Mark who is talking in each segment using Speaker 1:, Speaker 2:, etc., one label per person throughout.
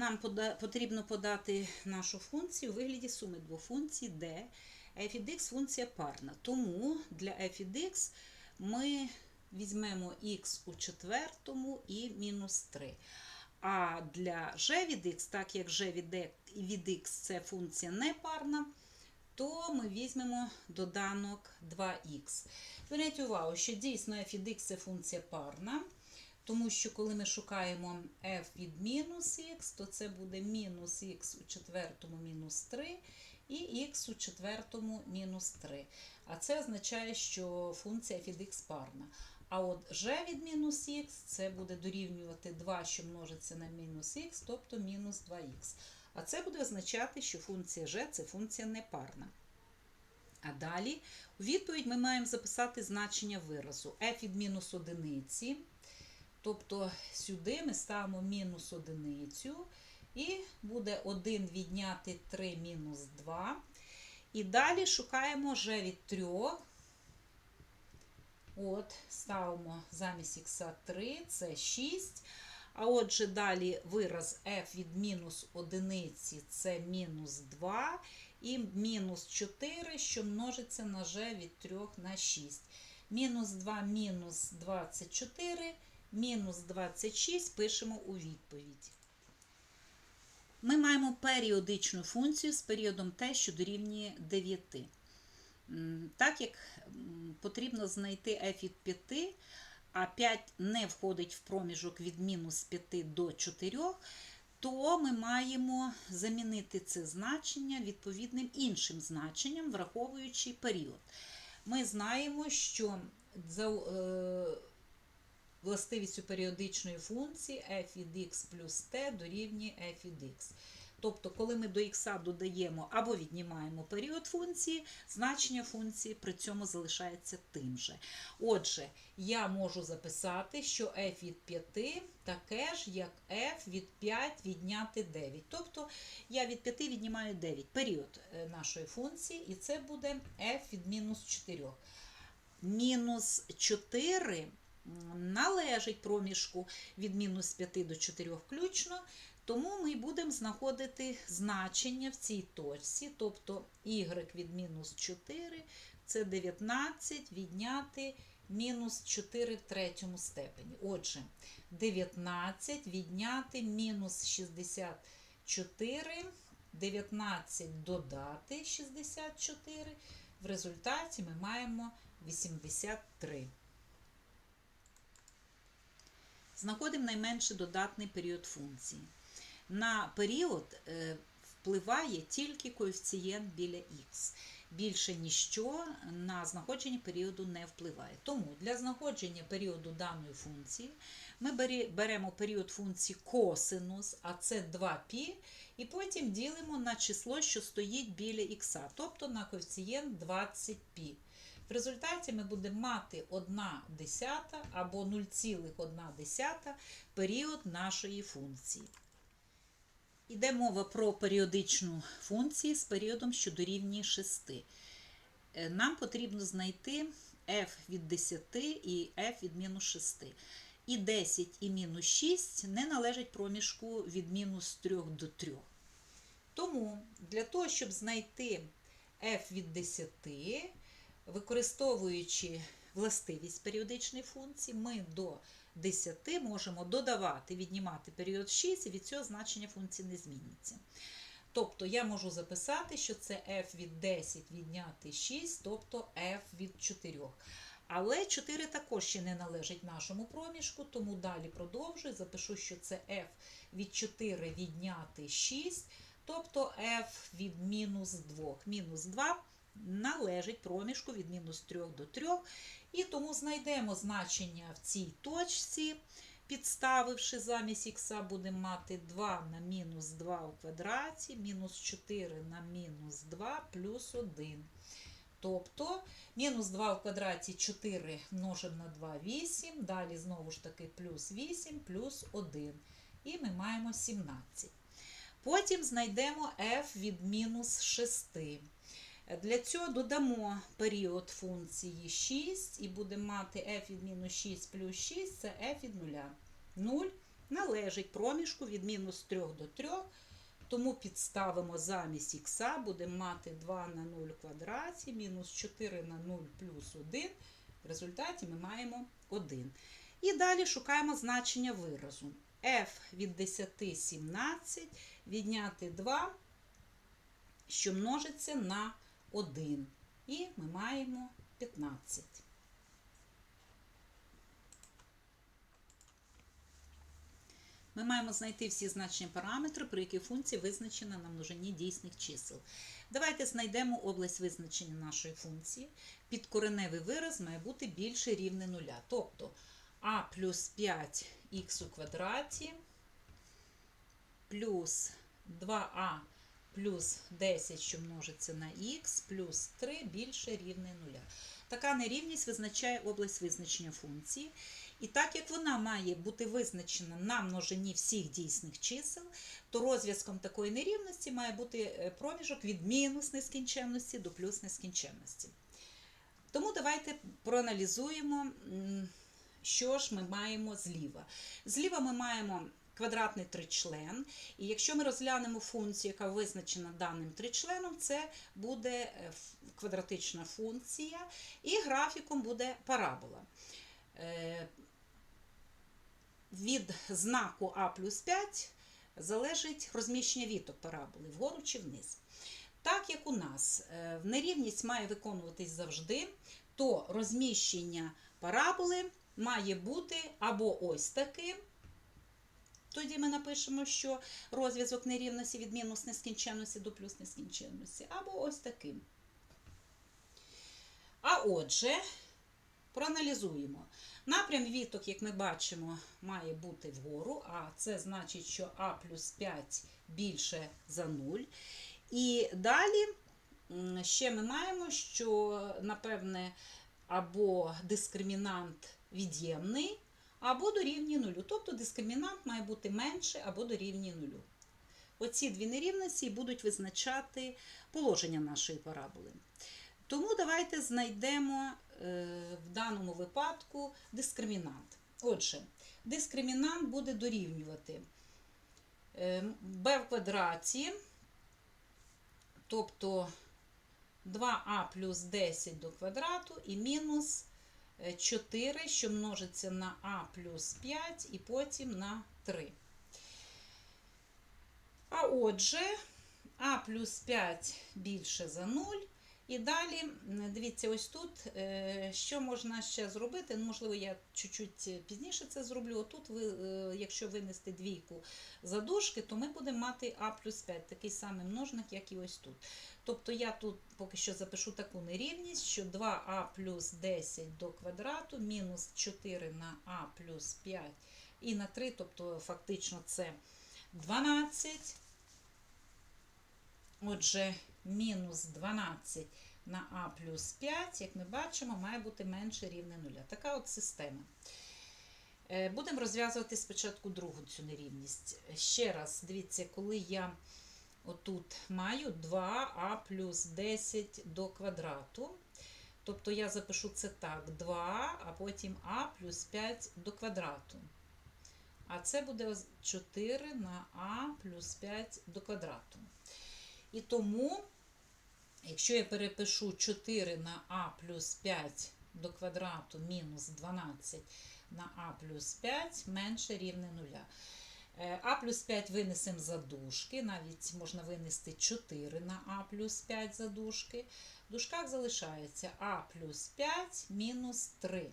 Speaker 1: нам потрібно подати нашу функцію у вигляді суми двох функцій, де f від x функція парна. Тому для f від x ми візьмемо x у четвертому і мінус 3. А для g від x, так як g від e- x це функція непарна, то ми візьмемо доданок 2х. Зверніть увагу, що дійсно f від x це функція парна, тому що коли ми шукаємо f від мінус х, то це буде мінус х у четвертому мінус 3 і х у четвертому мінус 3. А це означає, що функція f від x парна. А от g від мінус х це буде дорівнювати 2, що множиться на мінус х, тобто мінус 2х. А це буде означати, що функція g це функція непарна. А далі у відповідь ми маємо записати значення виразу f від мінус одиниці. Тобто сюди ми ставимо мінус одиницю, і буде 1 відняти 3 мінус 2. І далі шукаємо g від 3. От, ставимо замість х 3, це 6. А отже, далі вираз f від мінус одиниці це мінус 2. І мінус 4, що множиться на g від 3 на 6. Мінус 2 мінус 24, мінус 26 пишемо у відповідь. Ми маємо періодичну функцію з періодом t, що дорівнює 9. Так як потрібно знайти f від 5, а 5 не входить в проміжок від мінус 5 до 4, то ми маємо замінити це значення відповідним іншим значенням, враховуючи період. Ми знаємо, що за е, властивістю періодичної функції f від x плюс t дорівнює f від x. Тобто, коли ми до х додаємо або віднімаємо період функції, значення функції при цьому залишається тим же. Отже, я можу записати, що f від 5 таке ж, як f від 5 відняти 9. Тобто я від 5 віднімаю 9 період е, нашої функції, і це буде f від мінус 4. Мінус 4 м, належить проміжку від мінус 5 до 4 включно. Тому ми будемо знаходити значення в цій точці, тобто y від мінус 4 це 19 відняти мінус 4 в третьому степені. Отже, 19 відняти мінус 64, 19 додати 64. В результаті ми маємо 83. Знаходимо найменший додатний період функції. На період е, впливає тільки коефіцієнт біля х. Більше ніщо на знаходження періоду не впливає. Тому для знаходження періоду даної функції ми беремо період функції косинус, а це 2π, і потім ділимо на число, що стоїть біля х, тобто на коефіцієнт 20π. В результаті ми будемо мати 1 десята або 0,1 десята період нашої функції. Іде мова про періодичну функцію з періодом, що дорівнює 6. Е, Нам потрібно знайти f від 10 і f від мінус 6. І 10 і мінус 6 не належать проміжку від мінус 3 до 3. Тому для того, щоб знайти f від 10, використовуючи властивість періодичної функції, ми до 10 можемо додавати, віднімати період 6, і від цього значення функції не зміниться. Тобто я можу записати, що це f від 10 відняти 6, тобто f від 4. Але 4 також ще не належить нашому проміжку, тому далі продовжую. Запишу, що це f від 4 відняти 6, тобто f від мінус 2. Мінус 2 належить проміжку від мінус 3 до 3. І тому знайдемо значення в цій точці, підставивши замість х, будемо мати 2 на мінус 2 у квадраті, мінус 4 на мінус 2 плюс 1. Тобто мінус 2 в квадраті 4 множимо на 2 8, далі знову ж таки плюс 8 плюс 1. І ми маємо 17. Потім знайдемо f від мінус 6. Для цього додамо період функції 6 і будемо мати f від мінус 6 плюс 6 це f від 0. 0 належить проміжку від мінус 3 до 3. Тому підставимо замість х, будемо мати 2 на 0 в квадраті, мінус 4 на 0 плюс 1. В результаті ми маємо 1. І далі шукаємо значення виразу. f від 10 17 відняти 2, що множиться на 1. І ми маємо 15. Ми маємо знайти всі значення параметри, при яких функція визначена на множині дійсних чисел. Давайте знайдемо область визначення нашої функції. Підкореневий вираз має бути більше рівне нуля. Тобто а плюс 5х у квадраті плюс 2а плюс 10, що множиться на х, плюс 3 більше рівне нуля. Така нерівність визначає область визначення функції. І так як вона має бути визначена на множині всіх дійсних чисел, то розв'язком такої нерівності має бути е, проміжок від мінус нескінченності до плюс нескінченності. Тому давайте проаналізуємо, що ж ми маємо зліва. Зліва ми маємо квадратний тричлен, і якщо ми розглянемо функцію, яка визначена даним тричленом, це буде е, квадратична функція, і графіком буде парабола. Е, Від знаку А плюс 5 залежить розміщення віток параболи вгору чи вниз. Так як у нас е, нерівність має виконуватись завжди, то розміщення параболи має бути або ось таким. Тоді ми напишемо, що розв'язок нерівності від мінус нескінченності до плюс нескінченності, або ось таким. А отже, проаналізуємо. Напрям віток, як ми бачимо, має бути вгору, а це значить, що А плюс 5 більше за 0. І далі ще ми маємо, що, напевне, або дискримінант від'ємний, або дорівнює нулю. Тобто дискримінант має бути менше або дорівнює нулю. Оці дві нерівності будуть визначати положення нашої параболи. Тому давайте знайдемо е, в даному випадку дискримінант. Отже, дискримінант буде дорівнювати е, b в квадраті, тобто 2а плюс 10 до квадрату і мінус 4, що множиться на а плюс 5 і потім на 3. А отже, а плюс 5 більше за 0. І далі, дивіться, ось тут, е, що можна ще зробити. Ну, Можливо, я чуть-чуть пізніше це зроблю. Отут, ви, е, якщо винести двійку за дужки, то ми будемо мати а плюс 5, такий самий множник, як і ось тут. Тобто я тут поки що запишу таку нерівність, що 2а плюс 10 до квадрату мінус 4 на а плюс 5 і на 3, тобто фактично це 12. Отже, мінус 12 на а плюс 5, як ми бачимо, має бути менше рівне нуля. Така от система. Е, Будемо розв'язувати спочатку другу цю нерівність. Ще раз, дивіться, коли я отут маю 2а плюс 10 до квадрату. Тобто я запишу це так: 2, а потім а плюс 5 до квадрату. А це буде 4 на а плюс 5 до квадрату. І тому, якщо я перепишу 4 на а плюс 5 до квадрату мінус 12 на а плюс 5 менше рівне 0. А плюс 5 винесемо за дужки, навіть можна винести 4 на а плюс 5 за дужки. В дужках залишається а плюс 5 мінус 3.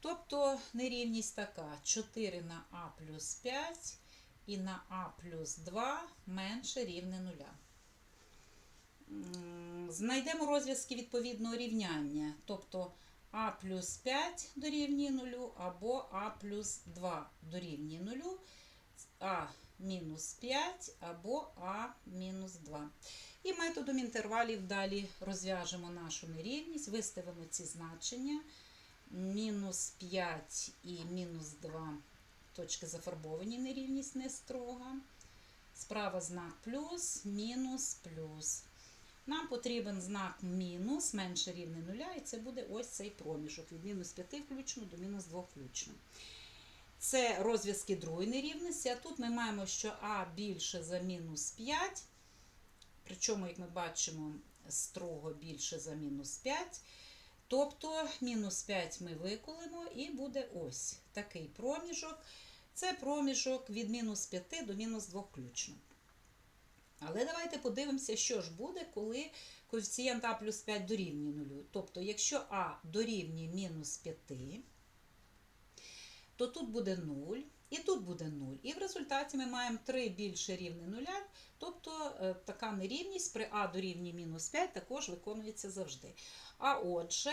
Speaker 1: Тобто нерівність така: 4 на а плюс 5 і на а плюс 2 менше рівне 0. Знайдемо розв'язки відповідного рівняння, тобто а плюс 5 дорівнює 0 або а плюс 2 дорівнює 0, а мінус 5 або а мінус 2. І методом інтервалів далі розв'яжемо нашу нерівність, виставимо ці значення. Мінус 5 і мінус 2 точки зафарбовані, нерівність не строга. Справа знак плюс, мінус, плюс. Нам потрібен знак мінус, менше рівне нуля, і це буде ось цей проміжок від мінус 5 включно до мінус 2 включно. Це розв'язки другої нерівності, а тут ми маємо, що А більше за мінус 5. Причому, як ми бачимо, строго більше за мінус 5. Тобто мінус 5 ми виколимо і буде ось такий проміжок. Це проміжок від мінус 5 до мінус 2 включно. Але давайте подивимося, що ж буде, коли коефіцієнт А плюс 5 дорівнює 0. Тобто, якщо А дорівнює мінус 5, то тут буде 0 і тут буде 0. І в результаті ми маємо 3 більше рівне 0, тобто е, така нерівність при А дорівнює мінус 5 також виконується завжди. А отже,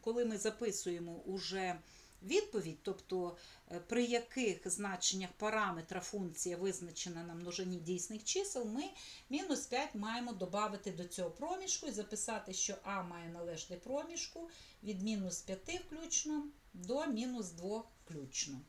Speaker 1: коли ми записуємо уже відповідь, тобто е, при яких значеннях параметра функція визначена на множині дійсних чисел, ми мінус 5 маємо додати до цього проміжку і записати, що А має належати проміжку від мінус 5 включно до мінус 2 включно.